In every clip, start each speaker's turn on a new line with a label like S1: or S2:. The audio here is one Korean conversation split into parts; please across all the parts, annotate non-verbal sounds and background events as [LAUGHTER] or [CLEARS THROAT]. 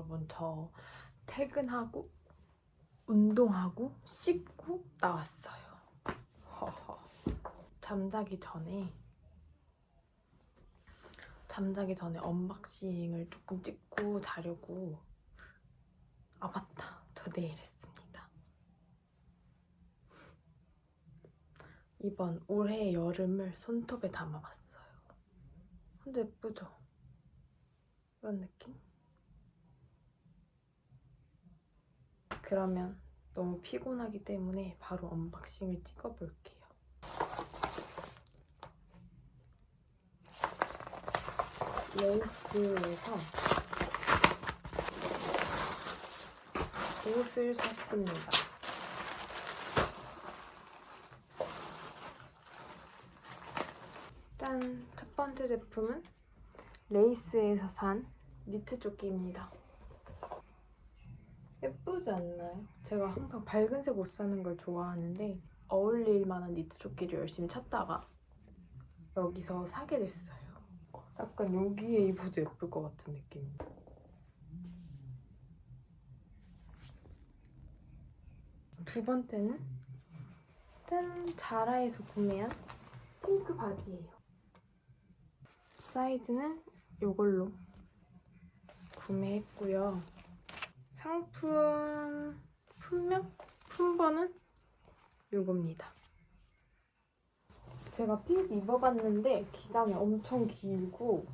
S1: 여러분 저 퇴근하고 운동하고 씻고 나왔어요. 허허. 잠자기 전에 잠자기 전에 언박싱을 조금 찍고 자려고 아 맞다 저 내일 했습니다. 이번 올해 여름을 손톱에 담아봤어요. 근데 예쁘죠? 이런 느낌? 그러면 너무 피곤하기 때문에 바로 언박싱을 찍어볼게요. 레이스에서 옷을 샀습니다. 짠! 첫 번째 제품은 레이스에서 산 니트 조끼입니다. 예쁘지 않나요? 제가 항상 밝은색 옷 사는 걸 좋아하는데 어울릴 만한 니트 조끼를 열심히 찾다가 여기서 사게 됐어요. 약간 여기에 입어도 예쁠 것 같은 느낌. 두 번째는 짠! 자라에서 구매한 핑크 바지예요. 사이즈는 이걸로 구매했고요. 1번은 요겁니다. 제가 핏 입어봤는데 기장이 엄청 길고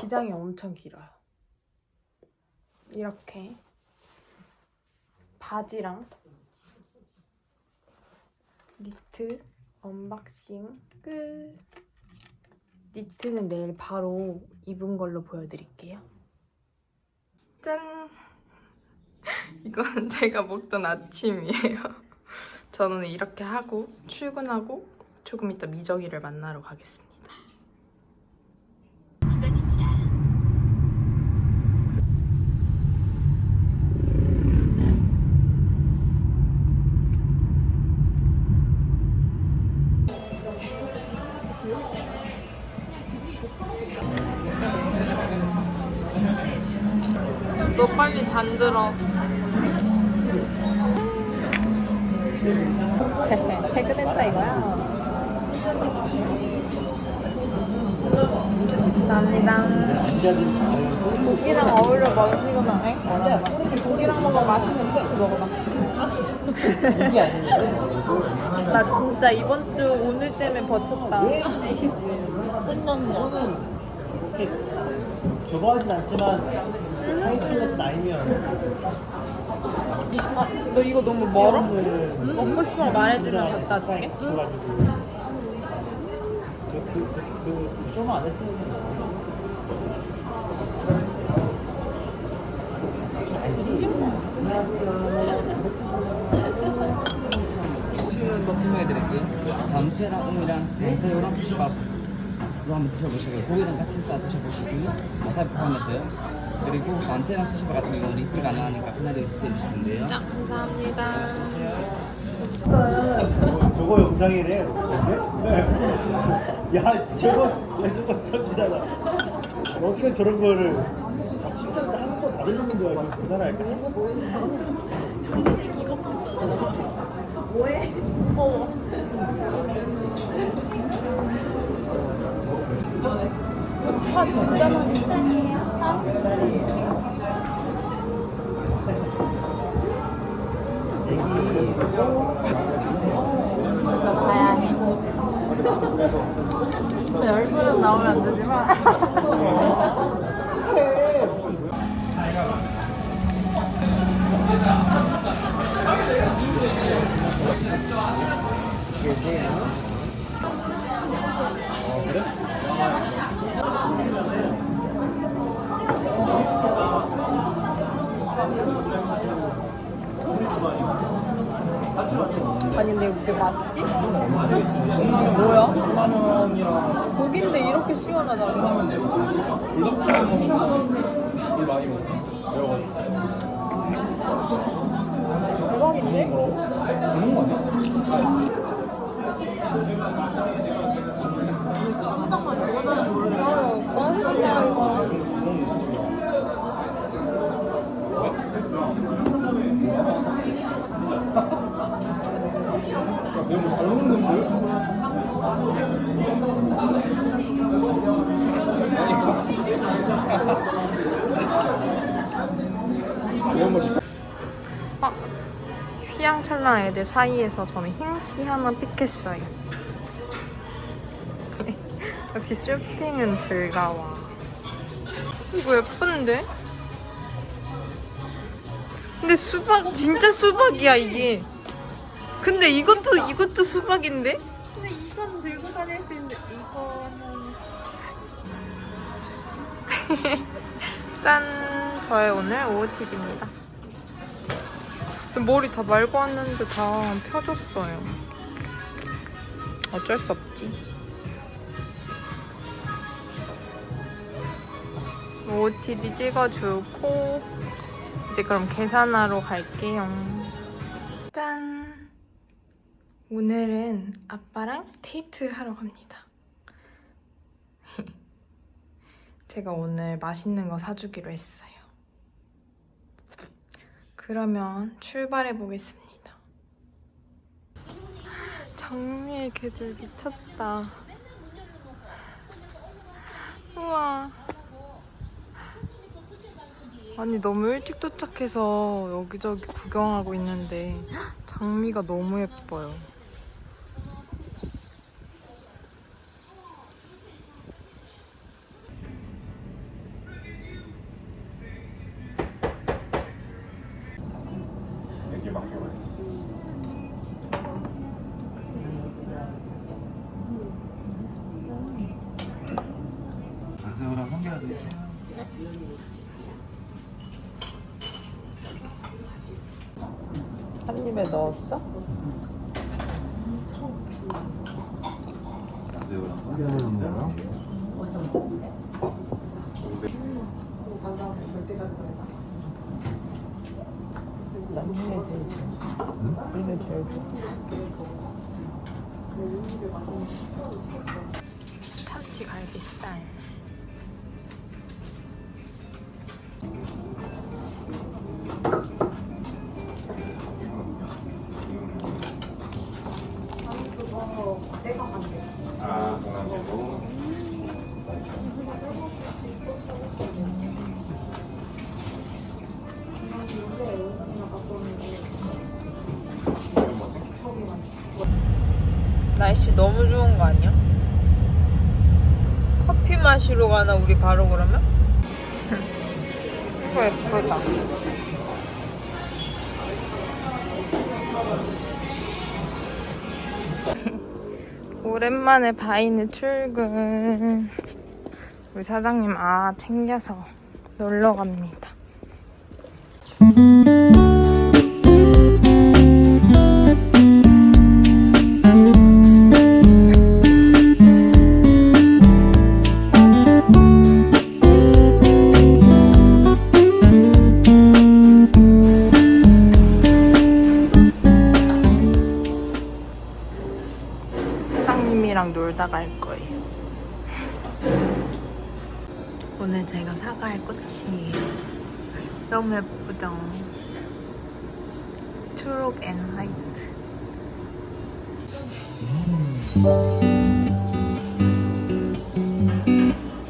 S1: 기장이 엄청 길어요. 이렇게 바지랑 니트 언박싱 끝! 니트는 내일 바로 입은 걸로 보여드릴게요. 짠! [LAUGHS] 이건 제가 먹던 아침이에요. [LAUGHS] 저는 이렇게 하고 출근하고 조금 이따 미정이를 만나러 가겠습니다. [LAUGHS] 퇴근했다 이거야. 감사합니다. 고기랑 어울려 맛있거나, 에? 뭐라 고기랑 먹으면 맛있는 코스 먹어봐. 나 진짜 이번 주 오늘 때문에 버텼다.
S2: 끝났네. 이렇게 저거 하진 않지만 하이클래스 9이면
S1: 이, 아, 너 이거 너무 멀어?
S2: 을
S1: 먹고 싶은 거 말해주면 갖다 줄게.
S2: 줘가지고 그, 그, 그, 그 좀안 했으면
S3: 뭐 설명해드릴게요. 감태랑 오이랑 새우랑 수박 이거 한번 드셔보시고요. 고기랑 같이 싸 드셔보시고요. 와사비 포함했어요. 그리고 감태랑 수박 같은 경우는 리필 가능하니까 그날에 리필해 주시면 돼요.
S1: 감사합니다.
S2: 저거 영상이래. 네? 야, 저거, 야, 저거 터지잖아. 어떻게 저런 거를 아, 진짜 한번 다르는 줄 알고 대단할까?
S1: 파 진짜 많이 진짜. 내 얼굴은 나오면 안 되지만. 시원하냐 고기인데 이렇게 시원하다고 시원하면 불닭소리 먹으면 많이 먹어 대박인데? 먹는 거 아니야? 짬뽕만 먹어도 몰라요 맛있다 이거
S2: 내가 뭐 잘못된 건데?
S1: 아, 휘황찬란 애들 사이에서 저는 흰티 하나 픽했어요. [LAUGHS] 역시 쇼핑은 즐거워. 이거 예쁜데? 근데 수박 진짜 수박이야 이게. 근데 이것도 이것도 수박인데?
S4: 이건 들고 다닐 수 있는데 이거는
S1: 짠! 저의 오늘 OOTD입니다. 머리 다 말고 왔는데 다 펴졌어요. 어쩔 수 없지. OOTD 찍어주고 이제 그럼 계산하러 갈게요. 오늘은 아빠랑 데이트 하러 갑니다. [LAUGHS] 제가 오늘 맛있는 거 사주기로 했어요. 그러면 출발해 보겠습니다. 장미의 계절 미쳤다. 우와. 아니 너무 일찍 도착해서 여기저기 구경하고 있는데 [GASPS] 장미가 너무 예뻐요.
S2: 한
S1: 입에 넣었어? 이게 제일 좋아. 이게 제일 좋아. 참치 갈비살. 너무 좋은 거 아니야? 커피 마시러 가나 우리 바로 그러면? [LAUGHS] 이거 예쁘다. [LAUGHS] 오랜만에 바이네 출근. 우리 사장님 아 챙겨서 놀러 갑니다. and height.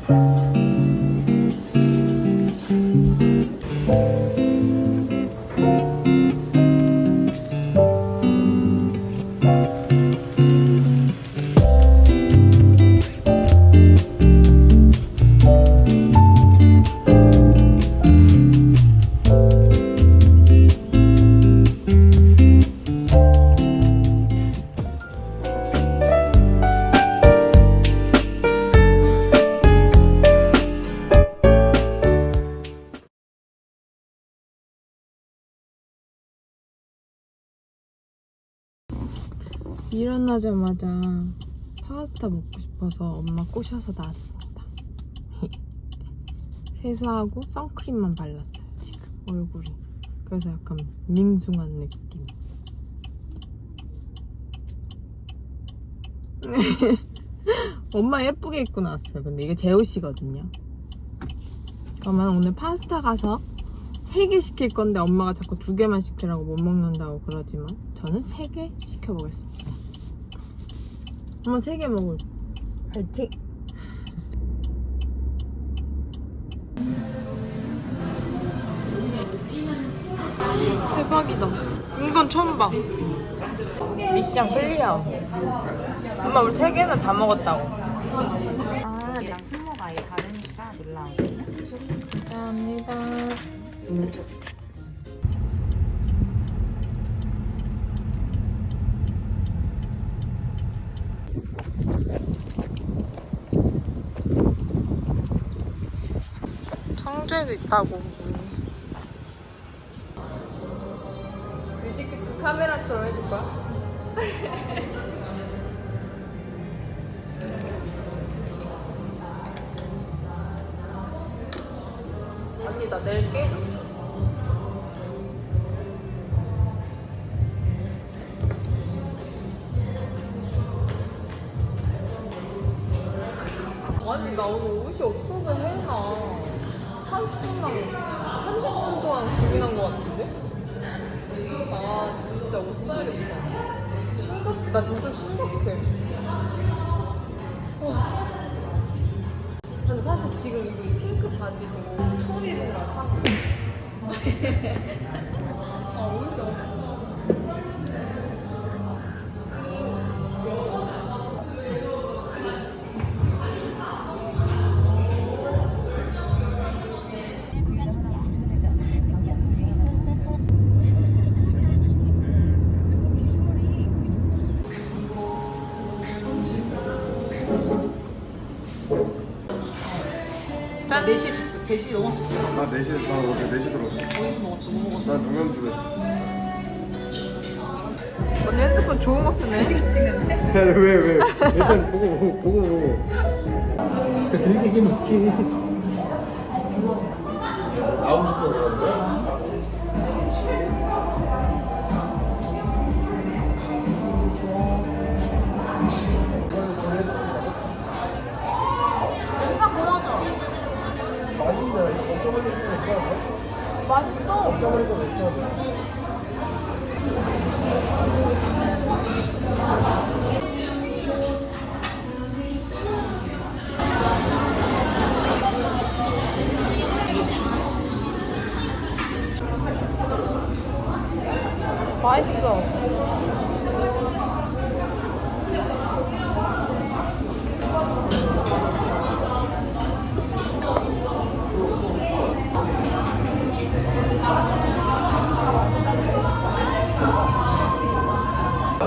S1: Mm. 일어나자마자 파스타 먹고 싶어서 엄마 꼬셔서 나왔습니다. [LAUGHS] 세수하고 선크림만 발랐어요, 지금 얼굴에. 그래서 약간 밍숭한 느낌. [LAUGHS] 엄마 예쁘게 입고 나왔어요. 근데 이게 제 옷이거든요. 그러면 오늘 파스타 가서 세개 시킬 건데 엄마가 자꾸 두 개만 시키라고 못 먹는다고 그러지만 저는 세개 시켜보겠습니다. 엄마 세 개 먹을 화이팅! 대박이다. 이건 처음 봐. 미션 클리어. 엄마 우리 세 개는 다 먹었다고.
S5: 아, 그냥 품목 아예 다르니까 놀라워.
S1: 감사합니다. 청 주에도 있다고. 뮤직비디오 그 카메라처럼 해줄 거야? [LAUGHS] 언니 나 내일 깨졌어. 아니 나 오늘 근데 사실 지금 이 핑크 바지도 처음 입은 사고 아 옷이 없어 짠 4시 3시 넘었어
S2: 나 4시, 나 어제 4시 들어왔어.
S1: 어디서 먹었어? 뭐 먹었어?
S2: 난 동현주에서.
S1: 언니 핸드폰 좋은 거 쓰네 [LAUGHS]
S2: 야, 왜, 왜? 일단 보고, 보고, 보고, 보고. 들리게 얘기하면 어
S1: 맛있어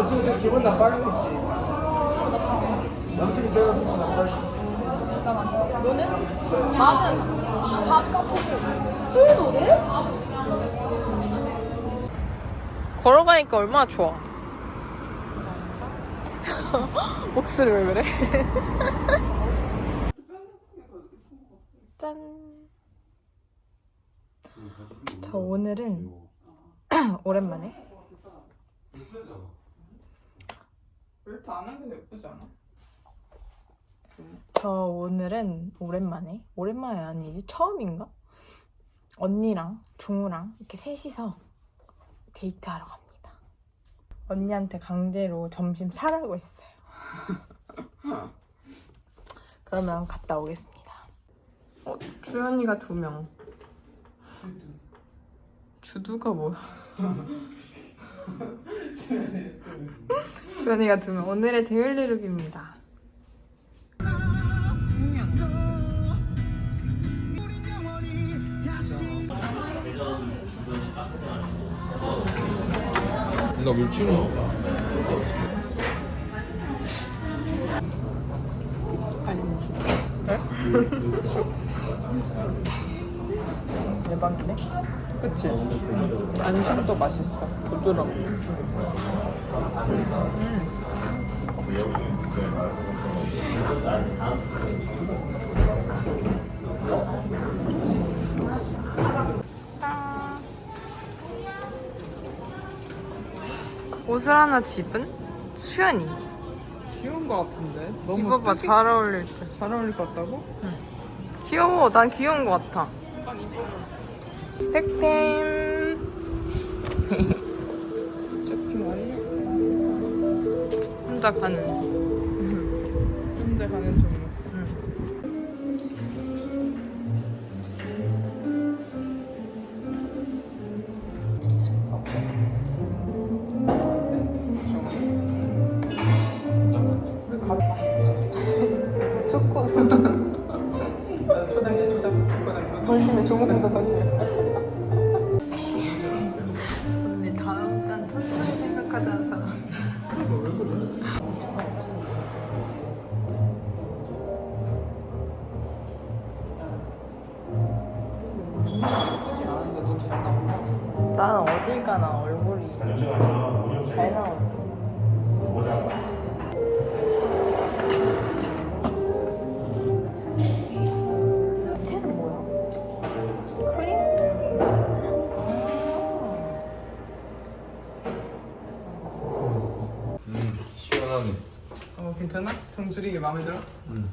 S2: 남친이 좀 기분 나빠하겠지. 남친이 배가 기분 나빠하겠지.
S1: 너는? 나는 밥 카푸시 술 노래? 걸어가니까 얼마나 좋아 [LAUGHS] 목소리 왜 그래? [LAUGHS] 짠. 저 오늘은 [CLEARS THROAT] 오랜만에
S4: 벨트 안 하는 게 예쁘지 않아?
S1: 저 오늘은 오랜만에 오랜만이 아니지 처음인가? 언니랑 종우랑 이렇게 셋이서 데이트하러 갑니다. 언니한테 강제로 점심 사라고 했어요. [LAUGHS] 그러면 갔다 오겠습니다. 어, 주연이가 두 명. 주두가 뭐야? [LAUGHS] 주연이가 두 명. 오늘의 데일리 룩입니다.
S2: 나 물치는
S1: 대박이네. 그치? 안심도 맛있어. 부드럽고. 옷을 하나 집은 수연이.
S4: 귀여운 거 같은데? 너무
S1: 입어봐, 잘 어울릴 듯.
S4: 잘 어울릴 것 같다고?
S1: 귀여워. 난 귀여운 것 같아.
S4: 한번 입어봐
S1: 득템.
S4: 쇼핑 완료.
S1: 혼자 가는 나는 어딜 가나 얼굴이 잘 나오지. 밑에는 뭐야? 크림?
S6: 시원하네.
S4: 어 괜찮아? 정수리 마음에 들어? 신